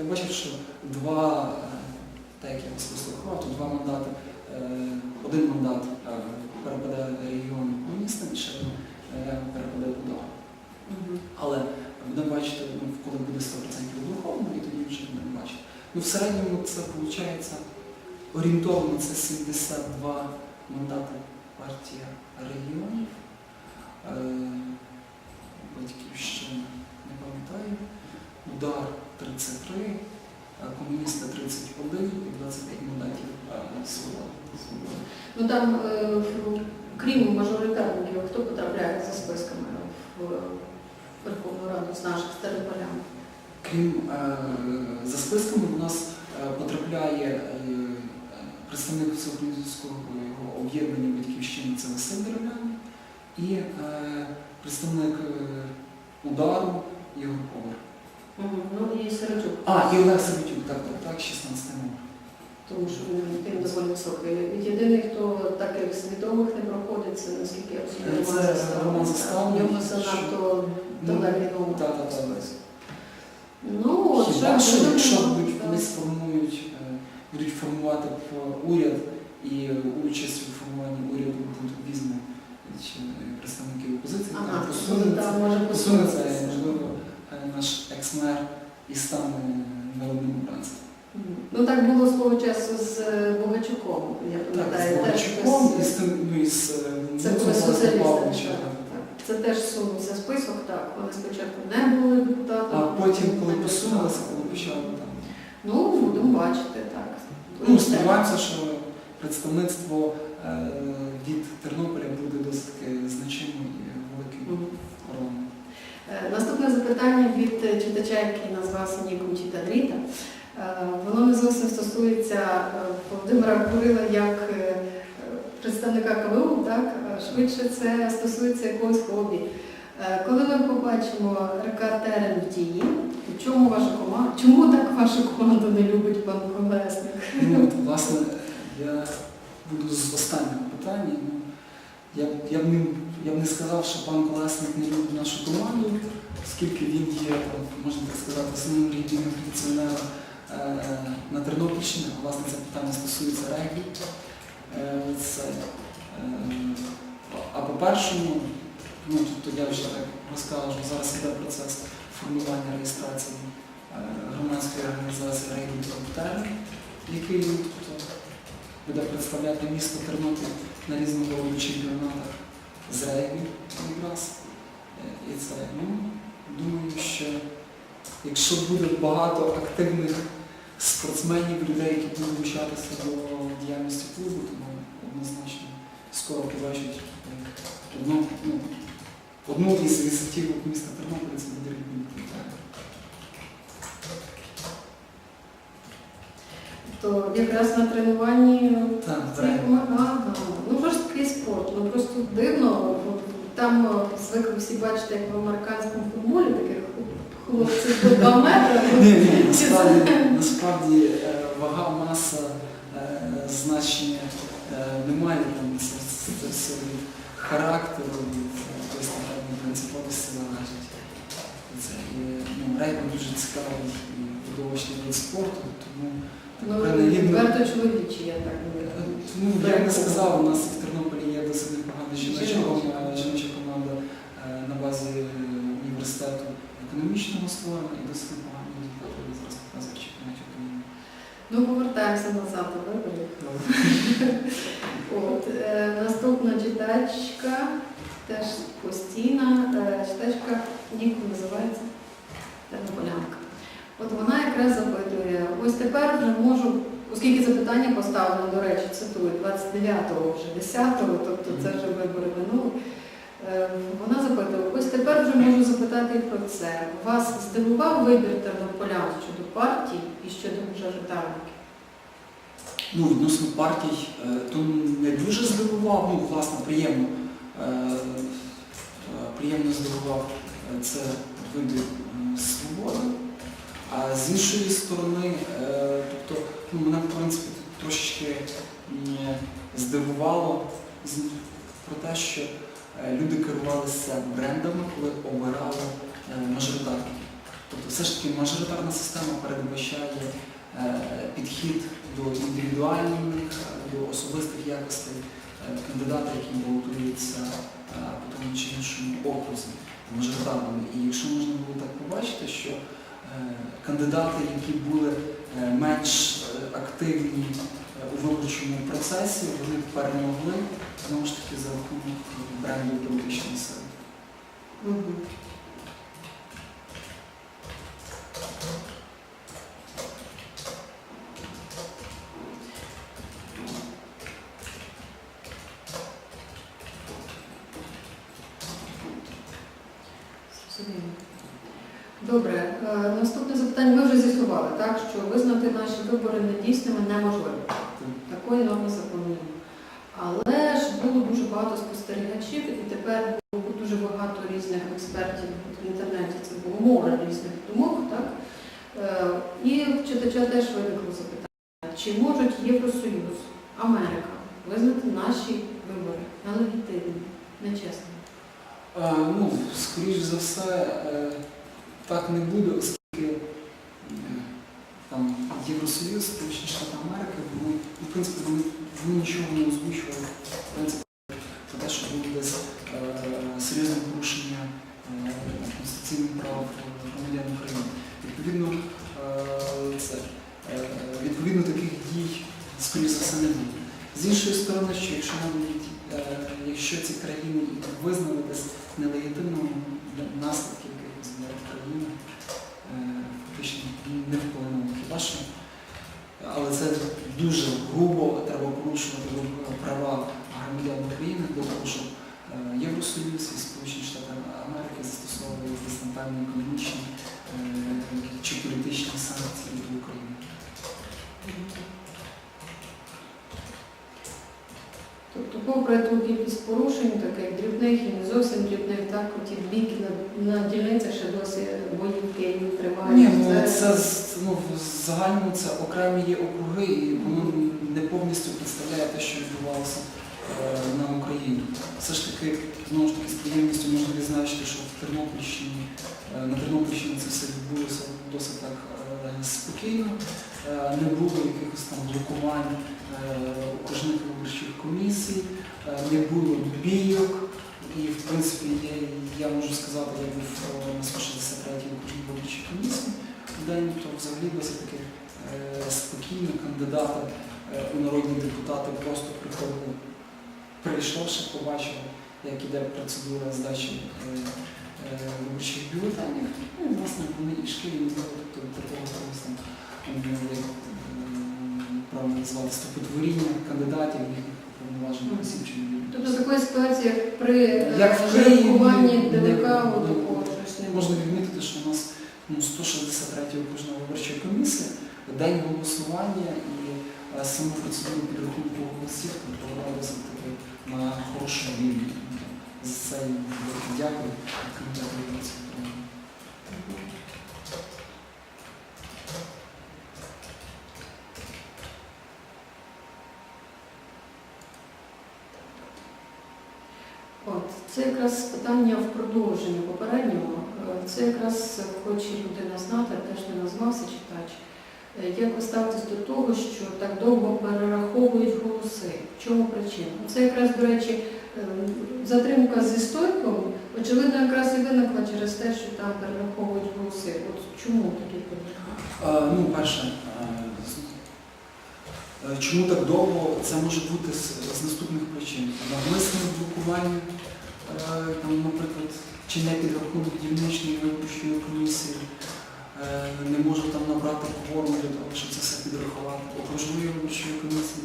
я бачив, що два, е, так як я вас вислухав, то два мандати, е, один мандат е, перепаде регіону комуністам, ще один перепаде удар. Але будемо бачити, ну, коли буде 100% відраховано, і тоді вже будемо бачити. Ну, в середньому це виходить орієнтовно це 72 мандати партія регіонів. Батьківщина, не пам'ятаю. Удар 33, комуністи 31 і 25 мандатів е. Свобода. Ну там, е, крім мажоритарників, хто потрапляє за списками в Верховну Раду з наших тернополян? Крім е, за списками, у нас е, потрапляє е, представник всеукраїнського його об'єднання батьківщини це Василь Дерев'яний і е, представник е, удару Повар. Ну А, і Олег Савітюк, так, так, так, 16 номер. тому що він, доволі високий. Єдиний, хто так як свідомих не проходить, це наскільки я розумію, Це Роман нього що- занадто далекий номер. Так, так, так. Ну, от, Хіба що, якщо будуть вони сформують, е, будуть формувати уряд і участь у формуванні уряду будуть візьме чи представники опозиції, Ага, там посунеться, там може посунеться, можливо, е, наш екс-мер і стане народним обранцем. Ну так було свого часу з е, Богачуком, я Так, з Богачуком і з тим, ну, і з е, Це коли Олексієм соціалісти. Це теж сунувся список, так. Вони спочатку не були депутатами. А потім, коли посунулися, коли почали там. Ну, будемо бачити, так. Ну, сподіваємося, що представництво е, від Тернополя буде досить значимим і великим Наступне запитання від е, читача, який назвався Ніком Читадріта. Е, Воно не зовсім стосується е, Володимира Курила як е, представника КВУ, так? Е, Швидше це стосується якогось хобі. Е, Коли ми побачимо РК Терен в дії, чому ваша команда? Чому так вашу команду не любить пан Колесник? Ну, власне, я буду з останнього питання. Ну, я, я, не, я б не сказав, що пан Колесник не любить нашу команду, оскільки він є, можна так сказати, основним релігійним функціонером е, на Тернопільщині. Власне, це питання стосується регбі. Е, е, а по-першому, ну, тобто я вже так розказав, що зараз іде процес формування реєстрації громадської організації Регбі Троптер, який тобто, буде представляти місто Тернопіль на різноманітних чемпіонатах з якраз. Е, І це, ну, думаю, що якщо буде багато активних спортсменів, людей, які будуть долучатися до діяльності клубу, то ми однозначно скоро побачать одну, ну, одну із візитівок міста Тернополя, це буде регбі. То якраз на тренуванні Так, ага. Ну просто такий спорт. Ну просто дивно. Там звикли всі бачити, як в американському футболі таких хлопців по 2 метри. Ні, насправді, е, вага, маса, е, значення е, немає там все характеру, від якоїсь там принциповості залежить. Це і, ну, регбі дуже цікавий і видовищний вид спорту, тому Ну, відверто чоловічі, я так Е, думаю. Тому я б не сказав, у нас в Тернополі є досить непогана жіноча, Жіноча. е, команда е, на базі е, університету економічного створена і досить непогано результати зараз показує в чемпіонаті України. Ну, повертаємося назад до виборів. Е, наступна читачка, теж постійна е, читачка, Ніку називається Тернополянка. От вона якраз запитує, ось тепер вже можу, оскільки запитання поставлено, до речі, цитую, 29-го вже 10-го, тобто це вже вибори минули. Е, Вона запитує, ось тепер вже можу запитати і про це. Вас здивував вибір тернополян щодо партій і щодо мажоритарників? Ну, відносно партій, е, то не дуже здивував, ну, власне, приємно. е, е, Приємно здивував це вибір свободи. А з іншої сторони, е, тобто, ну, мене, в принципі, трошечки здивувало про те, що е, люди керувалися брендами, коли обирали е, мажоритарників. Тобто все ж таки мажоритарна система передбачає підхід до індивідуальних, до особистих якостей кандидата, який балотується е, по тому чи іншому окрузі мажоритарному. І якщо можна було так побачити, що кандидати, які були е, менш е, активні е, у виборчому процесі, вони перемогли знову ж таки за рахунок бренду політичної сили. Добре, е, наступне запитання. Ми вже з'ясували, так, що визнати наші вибори недійсними неможливо. Такої норми закону. Але ж було дуже багато спостерігачів, і тепер було дуже багато різних експертів в інтернеті. Це було море різних думок, так? Е, І читача теж виникло запитання, чи можуть Євросоюз, Америка визнати наші вибори нелегітимними, нечесними? Е, Ну, скоріш за все, так не буде, оскільки е, там Євросоюз, Сполучені Штати Америки, вони, ну, в принципі, вони, вони нічого не озвучували в принципі, про те, що було десь е, серйозне порушення е, конституційних прав громадян України. Відповідно, е, це, відповідно таких дій, скоріш за все, не буде. З іншої сторони, що якщо навіть якщо ці країни визнали десь нелегітимними наслідків якихось для країни, е, фактично не вплинуло. Хіба що? Але це дуже грубо треба порушувати права громадян України того, щоб е, Євросоюз і Сполучені Штати Америки там певні економічні е, чи політичні санкції до України. Тобто, попри ту кількість порушень, таких дрібних і не зовсім дрібних, так, оті бійки на, на дільницях ще досі бої в Києві тривають. Ні, ну це ну, в загальному це окремі є округи, і воно не повністю представляє те, що відбувалося е, на Україні. Все ж таки, знову ж таки, з приємністю можна відзначити, що в Тернопільщині, е, на Тернопільщині це все відбулося досить так е, спокійно. Е, Не було якихось там блокувань е, окружних виборчих комісій, е, не було бійок. І в принципі я, я можу сказати, я був на 163-й окружній виборчій комісії в день, то взагалі досить таки е, спокійно кандидати е, у народні депутати просто приходили, прийшовши, побачили, як іде процедура здачі е, е, виборчих бюлетенів. Ну, і, власне, вони йшли, і тобто, такого якогось там е, е, правильно назвати стопотворіння кандидатів, їхніх повноважених осіб чи Тобто такої ситуації, як при в е, жеребкуванні ДВК, не- такого щось не Можна відмітити, що у нас ну, 163 окружна виборча комісія, день голосування і е, саму процедуру підрахунку голосів провела досить таки на хорошому рівні. За це велике дякую комітету виборців. От, це якраз питання в продовженні попереднього. Е, Це якраз хоче людина знати, теж не назвався читач. Е, Як ви ставитесь до того, що так довго перераховують голоси? В чому причина? Це якраз, до речі, е, затримка зі стойком, очевидно, якраз і виникла через те, що там перераховують голоси. От чому такі? Е, Ну, перше, з- чому так довго? Це може бути з, з наступних причин. Навмисне блокування, там, наприклад, чи не підрахунок дільничної виборчої комісії, е, не може там набрати кворум для того, щоб це все підрахувати. Окружної виборчої комісії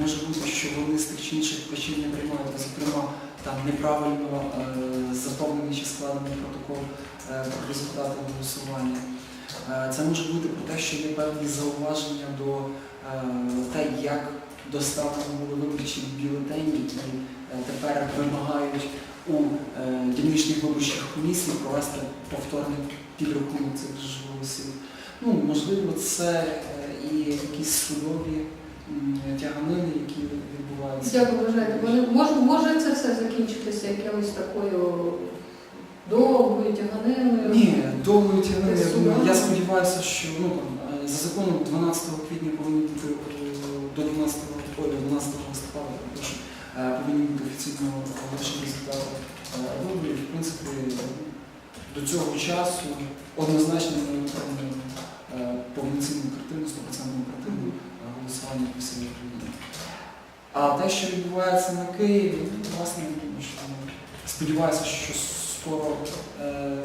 може бути, що вони з тих чи інших причин не приймають, зокрема, там неправильно е, заповнений чи складений протокол е, про результати голосування. Е, Це може бути про те, що є певні зауваження до е, те, як доставлено були виборчі бюлетені, і е, тепер вимагають у е, дільничних виборчих комісій провести повторний підрахунок цих ж голосів. Ну, можливо, це е, і якісь судові тяганини, які відбуваються. Як ви вважаєте, може, може це все закінчитися якоюсь такою довгою тяганиною. Ні, довгою тягнемо. Я думаю, я сподіваюся, що ну, там, е, за законом 12 квітня повинні бути до 12, ой, до 12 листопада, повинні бути офіційно оголошені результати е, виборів. В принципі, до цього часу однозначно ми отримаємо е, повноцінну картину, 100% картину е, голосування по всій Україні. А те, що відбувається на Києві, ну, власне, що сподіваюся, що скоро е,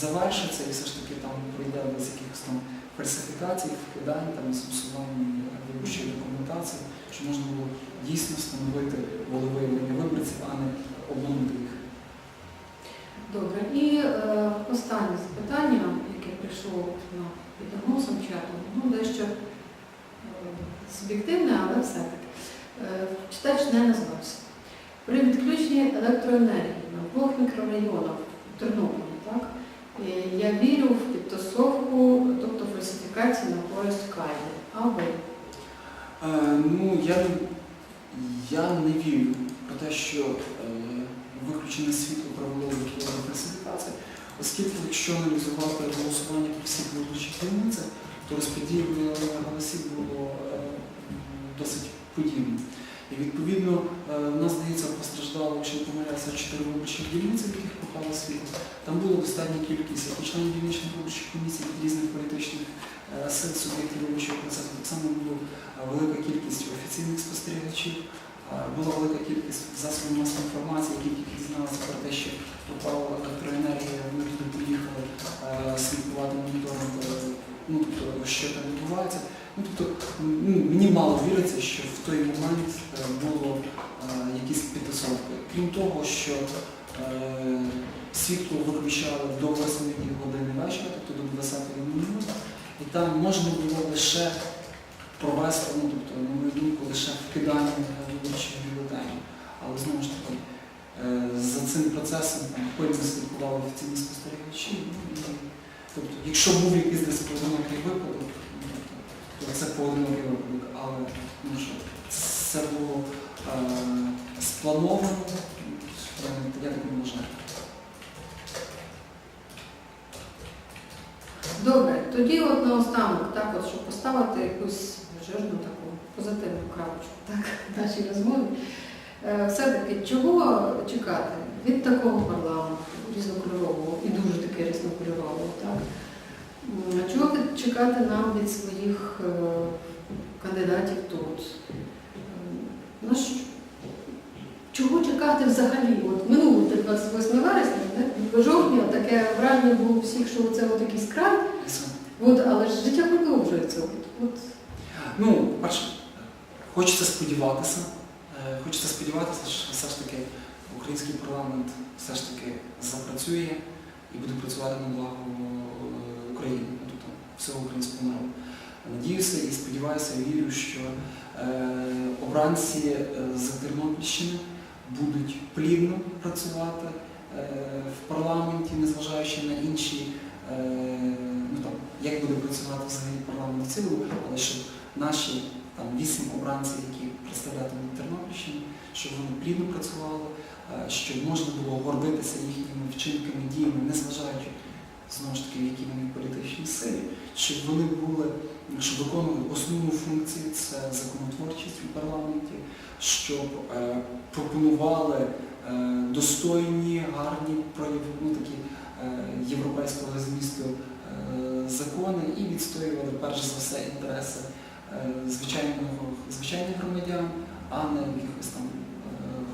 завершиться і все ж таки там пройде без якихось там фальсифікацій, вкидань, там зіпсувань виборчої документації, що можна було дійсно встановити волевиявлення виборців, а не обманути їх. Добре. І е, останнє запитання, яке прийшло на під анонсом чату, ну дещо е, суб'єктивне, але все-таки. Е, читач не назвався. При відключенні електроенергії на двох мікрорайонах в Тернополі, так? е, Я вірю в підтасовку, тобто фальсифікації на користь Кайди. А ви? Е, ну, я я не вірю про те, що е, виключене світло до такої фальсифікації, оскільки якщо аналізувати голосування по всіх виборчих дільницях, то розподіл голосів було е, досить подібне. І відповідно, в нас, здається, постраждало, якщо не помиляюся, чотири виборчих дільниці, в яких попало світло. Там була достатня кількість як членів дільничних виборчих комісій від різних політичних сил суб'єктів виборчого процесу. Так само було велика кількість офіційних спостерігачів, була велика кількість засобів масової інформації, які дізналися про те, що попала електроенергія, вони туди поїхали слідкувати моніторинг, е, ну, тобто, що там відбувається. Ну, тобто, ну, мені мало віриться, що в той момент е, було е, якісь підтасовки. Крім того, що світло виключали до 8 години вечора, тобто до 20 минути, і там можна було лише провести, ну, тобто, на мою думку, лише вкидання виборчих бюлетенів. Але знову ж таки, е, за цим процесом там, пильно слідкували офіційні спостерігачі. ну, Тобто, якщо був якийсь десь поодинокий випадок, то це поодинокий випадок, але ну, що, це було е, сплановано, я, так не вважаю. Добре, тоді от наостанок, так от, щоб поставити якусь жирну таку позитивну крапочку так, в нашій розмові. Е, Все-таки чого чекати від такого парламенту різнокольорового і дуже таки різнокольорового, так? Чого чекати нам від своїх е, кандидатів тут? Що? Чого чекати взагалі? От минуло 28 вересня, до жовтня таке враження було у всіх, що це от якийсь край, от, але ж життя продовжується. От, от. Ну, перше, хочеться сподіватися. е, Хочеться сподіватися, що все ж таки український парламент все ж таки запрацює і буде працювати на благо е, України, ну, тобто всього українського народу. Надіюся і сподіваюся, вірю, що е, обранці з Тернопільщини будуть плідно працювати в парламенті, незважаючи на інші, ну там, як буде працювати взагалі парламент в цілому, але щоб наші там вісім обранців, які представлятимуть Тернопільщину, щоб вони плідно працювали, е, щоб можна було гордитися їхніми вчинками, діями, незважаючи знову ж таки, в якій вони політичній силі, щоб вони були, щоб виконували основну функцію це законотворчість у парламенті, щоб е, пропонували е, достойні, гарні ну такі е, європейського змісту е, закони і відстоювали перш за все інтереси е, звичайного, звичайних громадян, а не в якихось там е,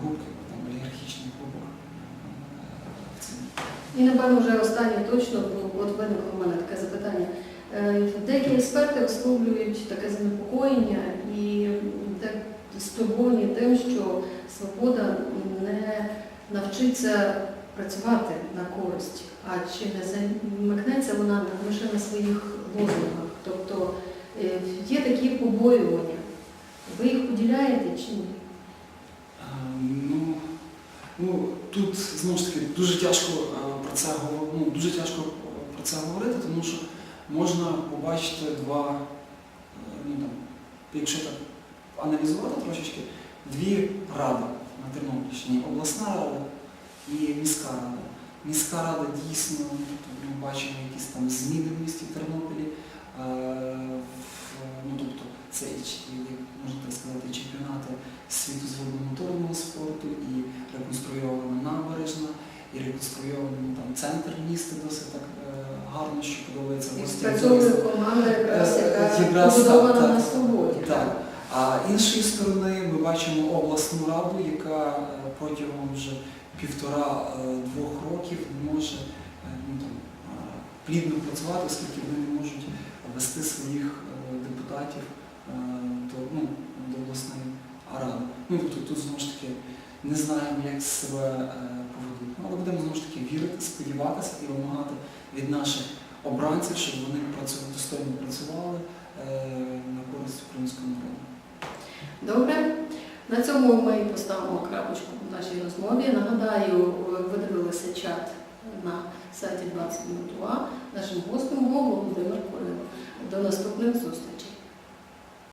груп, там, олігархічних групах. е. І напевно вже останнє точно, бо от виникло в мене таке запитання. Деякі експерти висловлюють таке занепокоєння і стурбовані тим, що свобода не навчиться працювати на користь, а чи не замикнеться вона лише на своїх лозунгах. Тобто є такі побоювання. Ви їх поділяєте чи ні? А, Ну, ну, тут знову ж таки дуже тяжко е, про це ну, дуже тяжко е, про це говорити, тому що можна побачити два, е, ну там, якщо так аналізувати трошечки, дві ради на Тернопільщині обласна рада і міська рада. міська рада дійсно, ми бачимо якісь там зміни в місті Тернополі. Е, ну, тобто це можна так сказати, чемпіонати світу з водомоторного спорту, і реконструйована набережна, і реконструйований там центр міста досить так е, гарно, що подобається гостям. команда, якраз, Е, побудована на свободі. Так. А іншої сторони ми бачимо обласну раду, яка протягом вже півтора-двох років не може ну, там, плідно працювати, оскільки вони не можуть вести своїх депутатів е, до, ну, до обласної ради. Ну, тобто тут знову ж таки не знаємо, як себе е, поведуть. Ну, але будемо знову ж таки вірити, сподіватися і вимагати від наших обранців, щоб вони працю- достойно працювали е, на користь українського народу. Добре. На цьому ми поставимо крапочку в нашій розмові. Нагадаю, ви дивилися чат на сайті 20 Минут.ua. Нашим гостем був Володимир Курило. До наступних зустрічей.